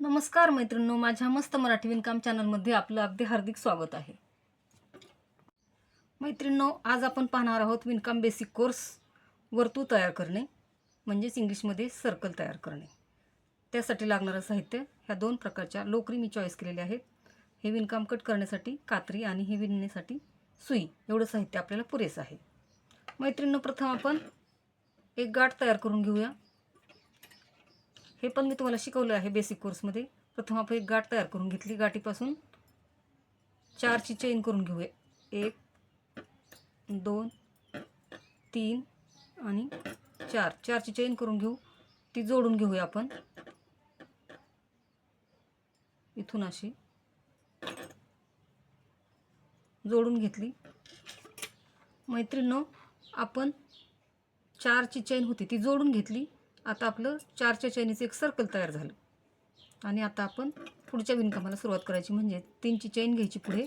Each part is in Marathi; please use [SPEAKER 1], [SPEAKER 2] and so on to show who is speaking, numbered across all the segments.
[SPEAKER 1] नमस्कार मैत्रिणींनो माझ्या मस्त मराठी विणकाम चॅनलमध्ये आपलं अगदी हार्दिक स्वागत आहे. मैत्रिणींनो आज आपण पाहणार आहोत विणकाम बेसिक कोर्स वर्तू तयार करणे म्हणजेच इंग्लिशमध्ये सर्कल तयार करणे. त्यासाठी लागणारं साहित्य ह्या दोन प्रकारच्या लोकरी मी चॉईस केलेले आहेत. हे विणकाम कट करण्यासाठी कात्री आणि हे विणण्यासाठी सुई एवढं साहित्य आपल्याला पुरेसं आहे. मैत्रिणींनो प्रथम आपण एक गाठ तयार करून घेऊया. हे पण मी तुम्हाला शिकवलं आहे बेसिक कोर्समध्ये प्रथम आपण एक गाठ तयार करून घेतली. गाठीपासून चारची चेन करून घेऊया. एक दोन तीन आणि चार. चारची चेन करून घेऊ. ती जोडून घेऊया आपण. इथून अशी. जोडून घेतली. मैत्रिणींनो आपण चारची चेन होती ती जोडून घेतली. आता आपलं चारच्या चैनीचं एक सर्कल तयार झालं. आणि आता आपण पुढच्या विणकामाला सुरुवात करायची म्हणजे तीनची चैन घ्यायची पुढे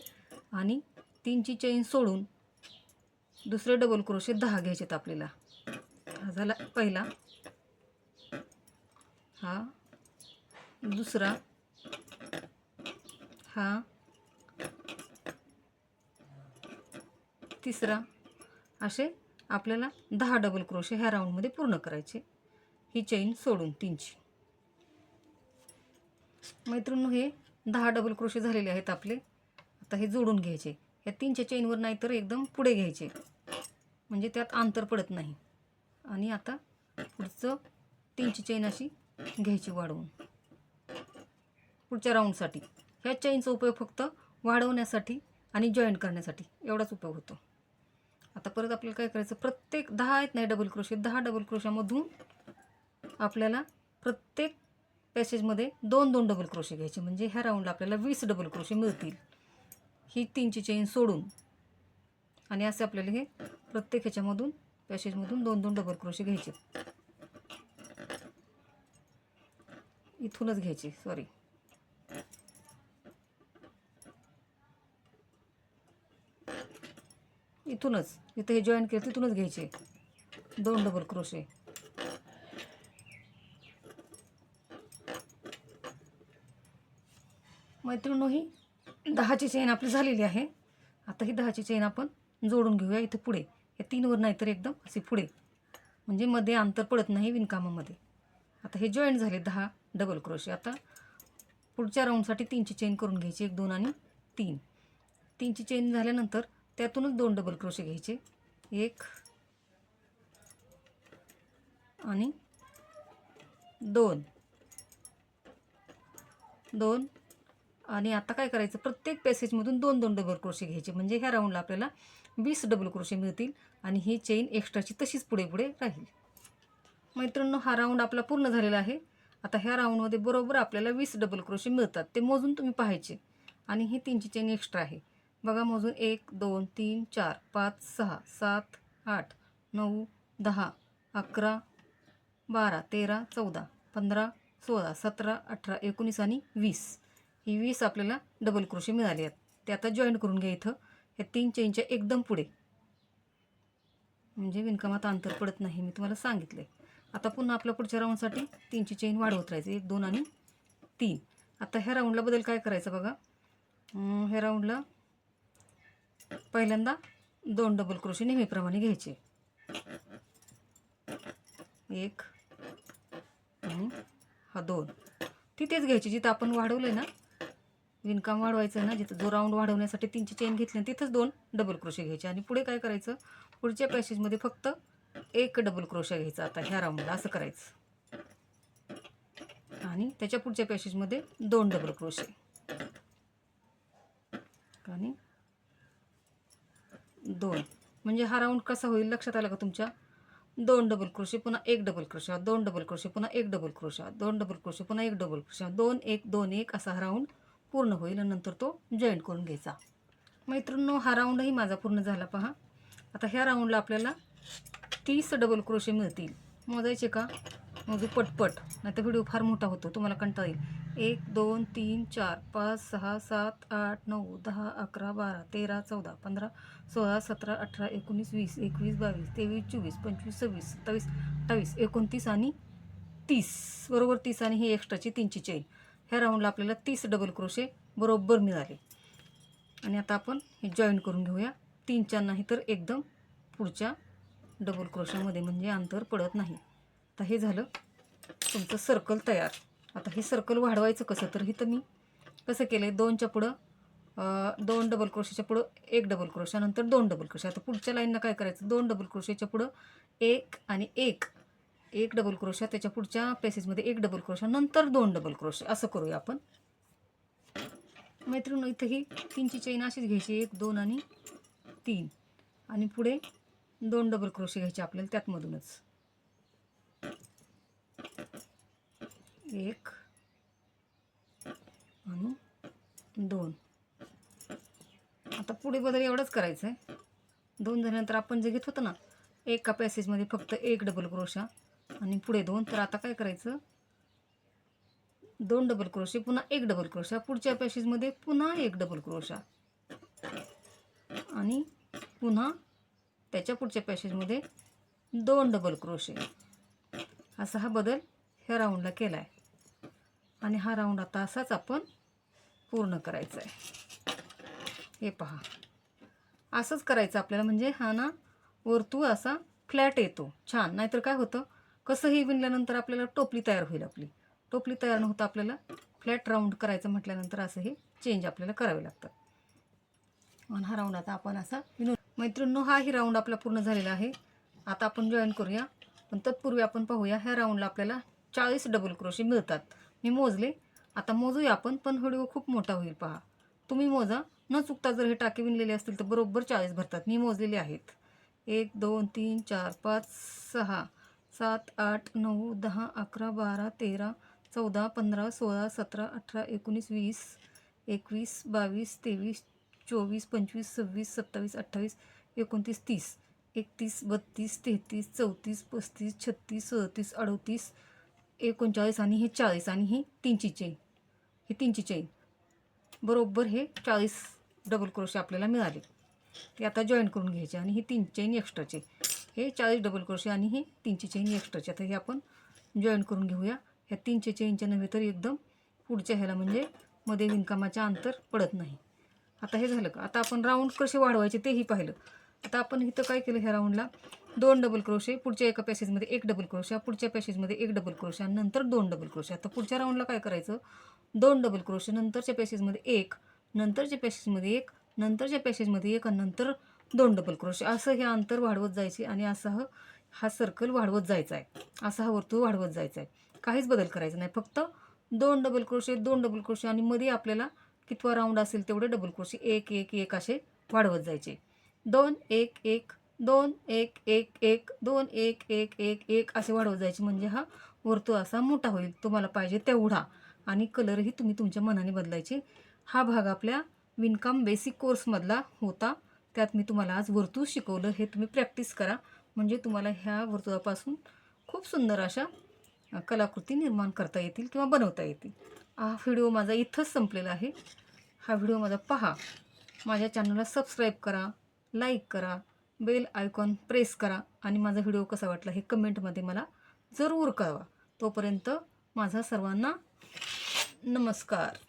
[SPEAKER 1] आणि तीनची चैन सोडून दुसरे डबल क्रोशे दहा घ्यायचेत आपल्याला. हा झाला पहिला. हा. दुसरा. हा. तिसरा. असे आपल्याला दहा डबल क्रोशे ह्या राऊंडमध्ये पूर्ण करायचे. ही चेन सोडून तीनची. मैत्रिणी हे दहा डबल क्रोशे झालेले आहेत आपले. आता हे जोडून घ्यायचे. या तीनच्या चेनवर नाही तर एकदम पुढे घ्यायचे. म्हणजे त्यात अंतर पडत नाही. आणि आता पुढचं तीनची चेन अशी घ्यायची वाढवून. पुढच्या राऊंडसाठी ह्या चेनचा उपयोग फक्त वाढवण्यासाठी आणि जॉईंट करण्यासाठी. एवढाच उपयोग होतो. आता परत आपल्याला काय करायचं? प्रत्येक दहा आहेत नाही डबल क्रोशे दहा डबल क्रोशामधून आपल्याला प्रत्येक पॅसेजमध्ये दोन दोन डबल क्रोशे घ्यायचे. म्हणजे ह्या राऊंडला आपल्याला वीस डबल क्रोशे मिळतील. ही तीनची चेन सोडून आणि असे आपल्याला हे प्रत्येक ह्याच्यामधून पॅसेजमधून दोन दोन डबल क्रोशे घ्यायचे. इथूनच घ्यायचे सॉरी इथूनच. इथं हे जॉईन केलं तिथूनच घ्यायचे. दोन डबल क्रोशे मैत्रिणी ही दहाची चेन आपली झालेली आहे. आता ही दहाची चेन आपण जोडून घेऊया इथं पुढे. या तीनवर नाही तर एकदम असे पुढे. म्हणजे मध्ये अंतर पडत नाही विणकामामध्ये. आता हे जॉईंट झाले दहा डबल क्रोशे आता पुढच्या राऊंडसाठी तीनची चेन करून घ्यायची. एक दोन आणि तीन. तीनची चेन झाल्यानंतर त्यातूनच दोन डबल क्रोशे घ्यायचे. एक आणि दोन. दोन आणि आता काय करायचं प्रत्येक पॅसेजमधून दोन दोन डबल क्रोशे घ्यायचे. म्हणजे ह्या राऊंडला आपल्याला वीस डबल क्रोशे मिळतील आणि ही चेन एक्स्ट्राची तशीच पुढे पुढे राहील. मैत्रिणींनो हा राऊंड आपला पूर्ण झालेला आहे. आता ह्या राऊंडमध्ये बरोबर आपल्याला वीस डबल क्रोशे मिळतात. ते मोजून तुम्ही पाहायचे. आणि ही तीनची चेन एक्स्ट्रा आहे. बघा मोजून. एक दोन तीन चार पाच सहा सात आठ नऊ दहा अकरा बारा तेरा चौदा पंधरा सोळा सतरा अठरा एकोणीस आणि वीस. ही वीस आपल्याला डबल क्रोशे मिळाली आहेत. ते आता जॉईन करून घ्या इथं. ह्या तीन चेनच्या एकदम पुढे. म्हणजे विणकामात अंतर पडत नाही मी तुम्हाला सांगितलं आता पुन्हा आपल्या पुढच्या राऊंडसाठी तीनची चेन वाढवत राहायची. एक दोन आणि तीन. आता ह्या राऊंडला बदल काय करायचं बघा? ह्या राऊंडला पहिल्यांदा दोन डबल क्रोशे नेहमीप्रमाणे घ्यायचे. एक आणि हा दोन. तिथेच घ्यायची जिथं आपण वाढवलं ना विणकाम वाढवायचं ना जिथं जो राऊंड वाढवण्यासाठी तीनची चेन घेतली तिथंच दोन डबल क्रोशे घ्यायचे. आणि पुढे काय करायचं? पुढच्या पॅसेजमध्ये फक्त एक डबल क्रोशा घ्यायचा आता ह्या राऊंडला असं करायचं. आणि त्याच्या पुढच्या पॅसेजमध्ये दोन डबल क्रोशे आणि दोन. म्हणजे हा राऊंड कसा होईल? लक्षात आलं का तुमच्या? दोन डबल क्रोशे पुन्हा एक डबल क्रोशा दोन डबल क्रोशे पुन्हा एक डबल क्रोशा दोन डबल क्रोशे पुन्हा एक डबल क्रोशा दोन एक दोन एक असा हा राऊंड पूर्ण होईल आणि नंतर तो जॉईंट करून घ्यायचा. मैत्रिणींनो हा राऊंडही माझा पूर्ण झाला पहा. आता ह्या राऊंडला आपल्याला तीस डबल क्रोशे मिळतील. मोजायचे का? मोजू पटपट. नाही तर व्हिडिओ फार मोठा होतो. तुम्हाला कंटाळा येईल. एक दोन तीन चार पाच सहा सात आठ नऊ दहा अकरा बारा तेरा चौदा पंधरा सोळा सतरा अठरा एकोणीस वीस एकवीस बावीस तेवीस चोवीस पंचवीस सव्वीस सत्तावीस अठ्ठावीस एकोणतीस आणि तीस. बरोबर तीस आणि हे एक्स्ट्राची तीनची चेन ह्या राऊंडला आपल्याला तीस डबल क्रोशे बरोबर मिळाले. आणि आता आपण हे जॉईन करून घेऊया. तीनच्या नाही तर एकदम पुढच्या डबल क्रोशामध्ये म्हणजे अंतर पडत नाही. आता हे झालं. तुमचं सर्कल तयार. आता हे सर्कल वाढवायचं कसं? तर इथं मी कसं केलं आहे दोनच्या पुढं दोन डबल क्रोशेच्या पुढं एक डबल क्रोशानंतर दोन डबल क्रोशे आता पुढच्या लाईनला काय करायचं? दोन डबल क्रोशेच्या पुढं एक आणि एक. एक डबल क्रोशा त्याच्या पुढच्या पॅसेजमध्ये एक डबल क्रोशा नंतर दोन डबल क्रोशा असं करूया आपण. मैत्रिणी इथं ही तीनची चेन अशीच घ्यायची एक दोन आणि तीन. आणि पुढे दोन डबल क्रोशे घ्यायचे आपल्याला त्यातमधूनच. एक आणि दोन. आता पुढे बदल एवढंच करायचं आहे दोन झाल्यानंतर आपण जे घेत होतो ना एका पॅसेजमध्ये फक्त एक डबल क्रोशा आणि पुढे दोन तर आता काय करायचं? दोन डबल क्रोशे पुन्हा एक डबल क्रोशा पुढच्या पॅशेजमध्ये पुन्हा एक डबल क्रोशा आणि पुन्हा त्याच्या पुढच्या पॅशेजमध्ये दोन डबल क्रोशे असा हा बदल ह्या राऊंडला केला आहे आणि हा राऊंड आता असाच आपण पूर्ण करायचा आहे हे पहा. असंच करायचं आपल्याला म्हणजे हा ना वर्तुळ असा फ्लॅट येतो. छान. नाहीतर काय होतं? कसंही विणल्यानंतर आपल्याला टोपली तयार होईल आपली. टोपली तयार न होता आपल्याला. फ्लॅट राऊंड करायचं म्हटल्यानंतर असं हे चेंज आपल्याला करावे लागतं आणि हा राऊंड आता आपण असा विणून मैत्रिणींनो हाही राऊंड आपला पूर्ण झालेला आहे. आता आपण जॉईन करूया. पण तत्पूर्वी आपण पाहूया ह्या राऊंडला आपल्याला चाळीस डबल क्रोशे मिळतात. मी मोजले. आता मोजूया आपण पण व्हिडिओ खूप मोठा होईल पहा. तुम्ही मोजा. न चुकता जर हे टाके विणलेले असतील तर बरोबर चाळीस भरतात. मी मोजलेले आहेत. एक दोन तीन चार पाच सहा. सात आठ नऊ दहा अकरा बारा तेरा चौदा पंधरा सोळा सतरा अठरा एकोणीस वीस एकवीस बावीस तेवीस चोवीस पंचवीस सव्वीस सत्तावीस अठ्ठावीस एकोणतीस तीस एकतीस बत्तीस तेहतीस चौतीस पस्तीस छत्तीस सदतीस अडतीस एकोणचाळीस आणि हे चाळीस आणि ही तीनची चेन. ही तीनची चेन. बरोबर हे चाळीस डबल क्रोशे आपल्याला मिळाले. ते आता जॉईन करून घ्यायचे आणि ही तीन चेन एक्स्ट्राचे हे चाळीस डबल क्रोशे आणि हे तीनची चेन एक्स्ट्राचे आता हे आपण जॉईन करून घेऊया. ह्या तीनशे चेनच्या नव्हे तर एकदम पुढच्या ह्याला म्हणजे मध्ये विणकामाच्या अंतर पडत नाही. आता हे झालं का? आता आपण राऊंड कसे वाढवायचे तेही पाहिलं. आता आपण इथं काय केलं ह्या राऊंडला दोन डबल क्रोशे पुढच्या एका पॅसेजमध्ये एक डबल क्रोशा पुढच्या पॅसेजमध्ये एक डबल क्रोशा नंतर दोन डबल क्रोशा आता पुढच्या राऊंडला काय करायचं? दोन डबल क्रोशे नंतरच्या पॅसेजमध्ये एक नंतरच्या पॅसेजमध्ये एक नंतरच्या पॅसेजमध्ये एक आणि नंतर दोन डबल क्रोशे असं हे अंतर वाढवत जायचे आणि असा हा हा सर्कल वाढवत जायचा आहे असा हा वर्तुळ वाढवत जायचा आहे काहीच बदल करायचा नाही. फक्त दोन डबल क्रोशे दोन डबल क्रोशे आणि मध्ये आपल्याला कितवा राऊंड असेल तेवढे डबल क्रोशे एक एक एक असे वाढवत जायचे. दोन एक एक दोन एक एक एक दोन एक एक एक एक असे वाढवत जायचे. म्हणजे हा वर्तुळ असा मोठा होईल. तुम्हाला पाहिजे तेवढा. आणि कलरही तुम्ही तुमच्या मनाने बदलायचे. हा भाग आपल्या विणकाम बेसिक कोर्समधला होता. त्यात मी तुम्हाला आज वर्तुळ शिकवलं हे तुम्ही प्रॅक्टिस करा. म्हणजे तुम्हाला ह्या वर्तुळापासून खूप सुंदर अशा कलाकृती निर्माण करता येतील किंवा बनवता येतील. हा व्हिडिओ माझा इथंच संपलेला आहे. हा व्हिडिओ माझा पहा. माझ्या चॅनलला सबस्क्राईब करा लाईक करा बेल आयकॉन प्रेस करा आणि माझा व्हिडिओ कसा वाटला हे कमेंटमध्ये मला जरूर कळवा. तोपर्यंत माझा सर्वांना नमस्कार.